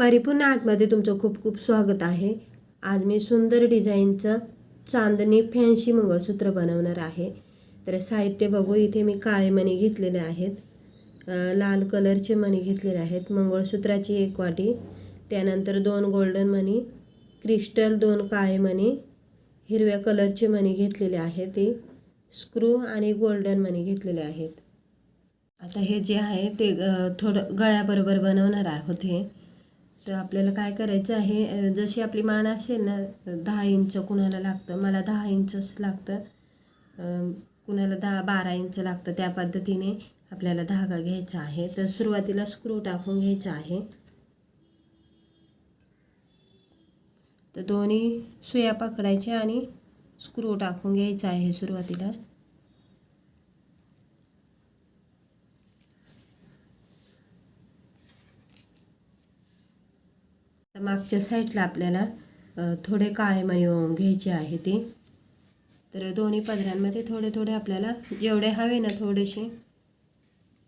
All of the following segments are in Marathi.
परिपूर्ण आर्टमध्ये तुमचं खूप खूप स्वागत आहे. आज मी सुंदर डिझाईनचं चांदणी फॅन्सी मंगळसूत्र बनवणार आहे. तर साहित्य बघू इथे मी काळे मणी घेतलेले आहेत. लाल कलरचे मणी घेतलेले आहेत. मंगळसूत्राची एक वाटी त्यानंतर दोन गोल्डन मणी क्रिस्टल दोन काळे मणी हिरव्या कलरचे मणी घेतलेले आहेत. ते स्क्रू आणि गोल्डन मणी घेतलेले आहेत. आता हे जे आहे ते थोडं गळ्याबरोबर बनवणार आहोत हे. तर आपल्याला काय करायचं आहे जशी आपली मान असेल ना दहा इंच कुणाला लागतं? मला दहा इंचच लागतं. कुणाला दहा बारा इंच लागतं. त्या पद्धतीने आपल्याला धागा घ्यायचा आहे. तर सुरुवातीला स्क्रू टाकून घ्यायचा आहे. तर दोन्ही सुया पकडायच्या आणि स्क्रू टाकून घ्यायचा आहे सुरुवातीला. मागच्या साईडला आपल्याला थोडे काळे मणी ओवून घ्यायचे आहे ते. तर दोन्ही पदरांमध्ये थोडे थोडे आपल्याला जेवढे हवे ना थोडेसे.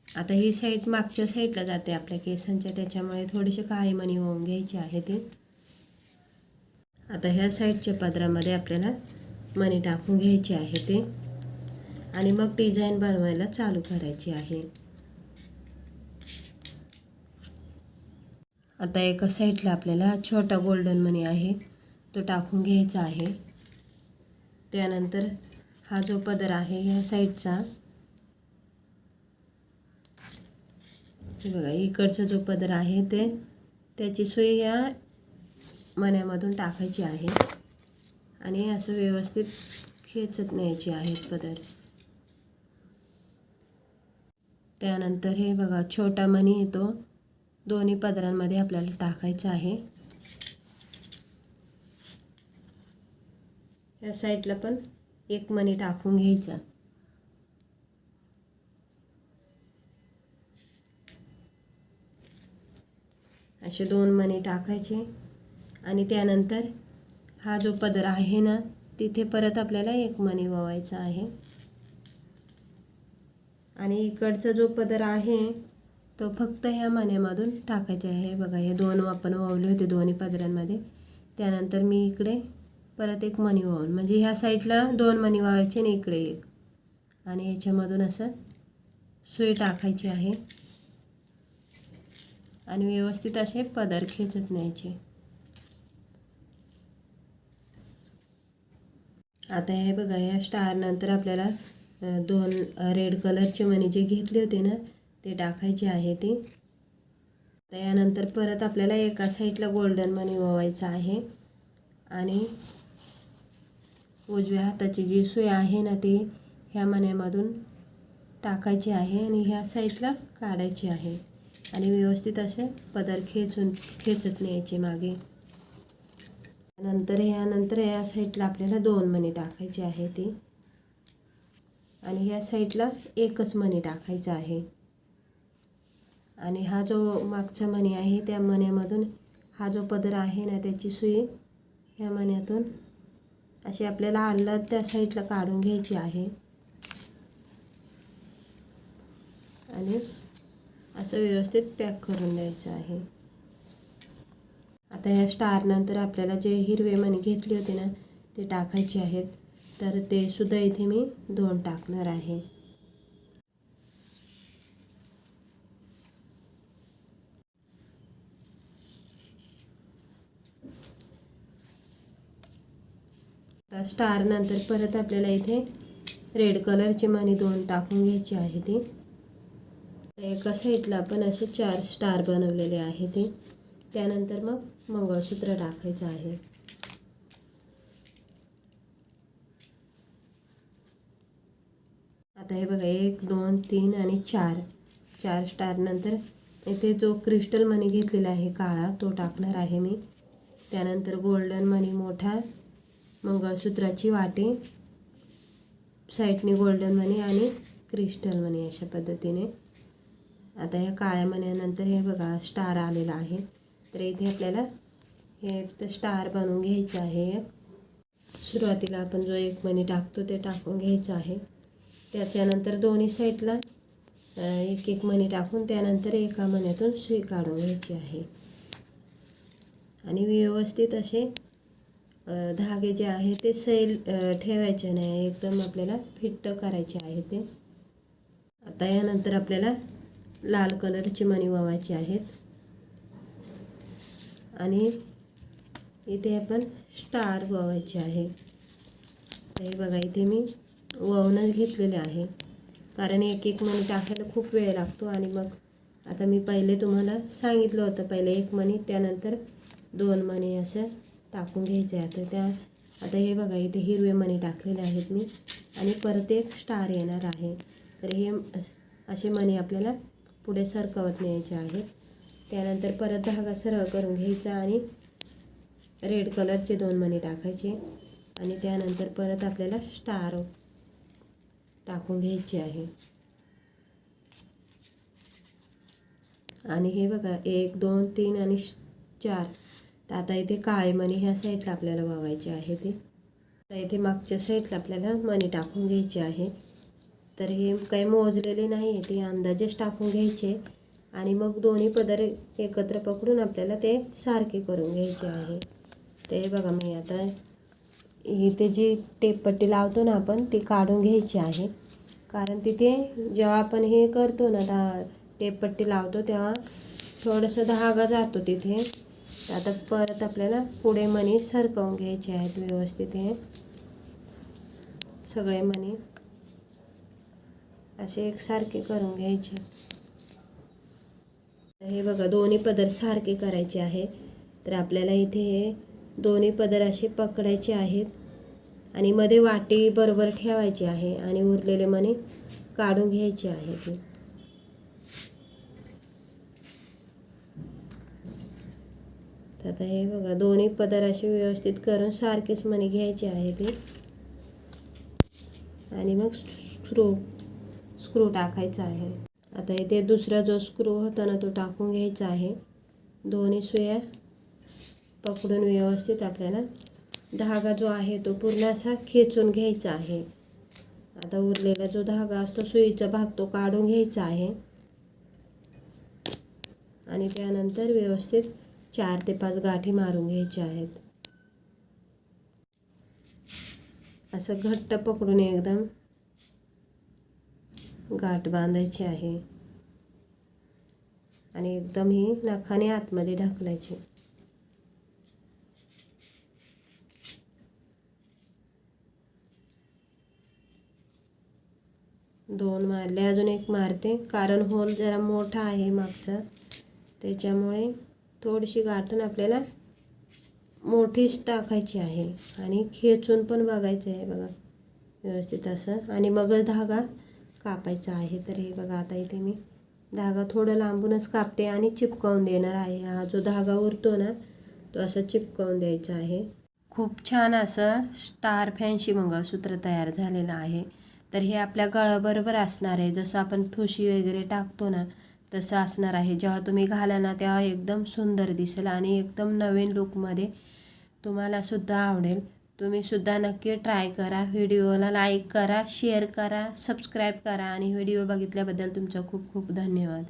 आता ही साईड मागच्या साईडला जाते आपल्या केसांच्या त्याच्यामुळे थोडेसे काळे मणी ओवून घ्यायचे आहे ते. आता ह्या साईडच्या पदरामध्ये आपल्याला मणी टाकून घ्यायचे आहे ते. आणि मग डिझाईन बनवायला चालू करायची आहे. आता एका साईडला आपल्याला छोटा गोल्डन मनी आहे. तो टाकून घ्यायचा आहे. त्यानंतर हा जो पदर आहे ह्या साईडचा. हे बघा इकडचा जो पदर आहे ते त्याची सुई या मण्यामधून टाकायची आहे. आणि असं व्यवस्थित खेचत न्यायची आहे पदर. त्यानंतर हे बघा छोटा मणी येतो दोन्ही पदरांमध्ये आपल्याला टाकायचं आहे. या साईडला पण एक मणी टाकून घ्यायचा. असे दोन मणी टाकायचे आणि त्यानंतर हा जो पदर आहे ना तिथे परत आपल्याला एक मणी ववायचा आहे. आणि इकडचा जो पदर आहे तो फक्त ह्या मान्यामधून टाकायचे आहे. बघा हे दोन आपण ओवले होते दोन्ही पदरांमध्ये. त्यानंतर मी इकडे परत एक मणी वाहून म्हणजे ह्या साईडला दोन मणी वावायचे आणि इकडे एक. आणि ह्याच्यामधून असं सुई टाकायची आहे. आणि व्यवस्थित असे पदर खेचत न्यायचे. आता हे बघा या स्टार नंतर आपल्याला दोन रेड कलरचे मणी जे घेतले होते ना ते टाकायचे आहे ते. त्यानंतर परत आपल्याला एका साईडला गोल्डन मनी ओवायचा आहे. आणि उजव्या हाताची जी सुई आहे ना ती ह्या मण्यामधून टाकायची आहे आणि ह्या साईडला काढायची आहे. आणि व्यवस्थित असे पदर खेचून खेचत न्यायचे मागे. नंतर ह्यानंतर या साईडला आपल्याला दोन मणी टाकायची आहे ती. आणि ह्या साईडला एकच मणी टाकायचं आहे. आणि हा जो मागचा मणी आहे त्या मण्यामधून हा जो पदर आहे ना त्याची सुई ह्या मण्यातून अशी आपल्याला आल्लाद त्या साईडला काढून घ्यायची आहे. आणि असं व्यवस्थित पॅक करून द्यायचं आहे. आता या स्टारनंतर आपल्याला जे हिरवे मणी घेतले होते ना ते टाकायचे आहेत. तर ते सुद्धा इथे मी दोन टाकणार आहे. आता स्टार नंतर परत आपल्याला इथे रेड कलरची मणी दोन टाकून घ्यायची आहे ती. एका साईडला आपण असे चार स्टार बनवलेले आहे ते. त्यानंतर मग मंगळसूत्र टाकायचं आहे. आता हे बघा एक दोन तीन आणि चार. चार स्टार नंतर इथे जो क्रिस्टल मनी घेतलेला आहे काळा तो टाकणार आहे मी. त्यानंतर गोल्डन मनी मोठा मंगळसूत्राची वाटी साईटने गोल्डन मनी आणि क्रिस्टल मनी अशा पद्धतीने. आता या काळ्या मण्यानंतर हे बघा स्टार आलेला आहे. तर इथे आपल्याला हे तर स्टार बनवून घ्यायचं आहे एक. सुरुवातीला आपण जो एक मणी टाकतो ते टाकून घ्यायचं आहे. त्याच्यानंतर दोन्ही साईडला एक एक मणी टाकून त्यानंतर एका मण्यातून सुई काढून घ्यायची आहे. आणि व्यवस्थित असे धागे जे आहे ते सैल ठेवायचे नाही एकदम आपल्याला फिट्ट करायचे आहे ते. आता यानंतर आपल्याला लाल कलरची मणी वावायची आहेत. आणि इथे आपण स्टार वावायचे आहे. हे बघा इथे मी ववनच घेतलेले आहे. कारण एक एक मणी टाकायला खूप वेळ लागतो आणि मग आता मी पहिले तुम्हाला सांगितलं होतं पहिले एक मणी त्यानंतर दोन मणी असं टाकून घ्यायचे आहे. तर त्या आता हे बघा इथे हिरवे मणी टाकलेले आहेत मी. आणि परत एक स्टार येणार आहे. तर हे असे मणी आपल्याला पुढे सरकवत न्यायचे आहेत. त्यानंतर परत धागा सरळ करून घ्यायचा आणि रेड कलरचे दोन मणी टाकायचे. आणि त्यानंतर परत आपल्याला स्टार टाकून घ्यायचे आहे. आणि हे बघा एक दोन तीन आणि श- चार. तर आता इथे काळे मणी ह्या साईडला आपल्याला वावायचे आहे ते. आता इथे मागच्या साईडला आपल्याला मणी टाकून घ्यायचे आहे. तर हे काही मोजलेले नाही आहे ते अंदाजेच टाकून घ्यायचे. आणि मग दोन्ही पदर एकत्र पकडून आपल्याला ते सारखे करून घ्यायचे आहे. ते बघा मी आता इथे जी टेपपट्टी लावतो ना आपण ती काढून घ्यायची आहे. कारण तिथे जेव्हा आपण हे करतो ना दा टेपपट्टी लावतो तेव्हा थोडंसं धागा जातो तिथे. आता परत आपल्याला पुढे मणी सरकवून घ्यायचे आहेत व्यवस्थित हे. सगळे मणी असे एकसारखे करून घ्यायचे. हे बघा दोन्ही पदर सारखे करायचे आहे. तर आपल्याला इथे हे दोन्ही पदर असे पकडायचे आहेत आणि मध्ये वाटी बरोबर ठेवायची आहे आणि उरलेले मणी काढून घ्यायचे आहे तर आता हे बघा दोन्ही पदर असे व्यवस्थित करून सारखेच मणी घ्यायचे आहे ते आणि मग स्क्रू स्क्रू टाकायचा आहे. आता इथे दुसरा जो स्क्रू होता ना तो टाकून घ्यायचा आहे. दोन्ही सुया पकडून व्यवस्थित आपल्याला धागा जो आहे तो पूर्ण असा खेचून घ्यायचा आहे. आता उरलेला जो धागा असतो सुईचा भाग तो काढून घ्यायचा आहे. आणि त्यानंतर व्यवस्थित चार ते पाच गाठी मारून घ्यायच्या आहेत. असं घट्ट पकडून एकदम गाठ बांधायची आहे. आणि एकदम ही नखाने आतमध्ये ढकलायची. दोन मारले अजून एक मारते. कारण होल जरा मोठा आहे मागचा. त्याच्यामुळे थोडीशी गाठण आपल्याला मोठीच टाकायची आहे. आणि खेचून पण बघायचं आहे बघा. व्यवस्थित असं. आणि मग धागा कापायचा आहे. तर हे बघा आता इथे मी धागा थोडं लांबूनच कापते आणि चिपकवून देणार आहे. हा जो धागा उरतो ना तो असा चिपकवून द्यायचा आहे. खूप छान असं स्टार फॅन्सी मंगळसूत्र तयार झालेलं आहे. तर हे आपल्या गळाबरोबर असणार आहे. जसं आपण ठुशी वगैरे टाकतो ना तसं असणार आहे. जेव्हा तुम्ही घाला ना तेव्हा एकदम सुंदर दिसेल आणि एकदम नवीन लुकमध्ये तुम्हालासुद्धा आवडेल. तुम्ही सुद्धा नक्की ट्राय करा. व्हिडिओला लाईक करा शेअर करा सबस्क्राईब करा आणि व्हिडिओ बघितल्याबद्दल तुमचा खूप खूप धन्यवाद.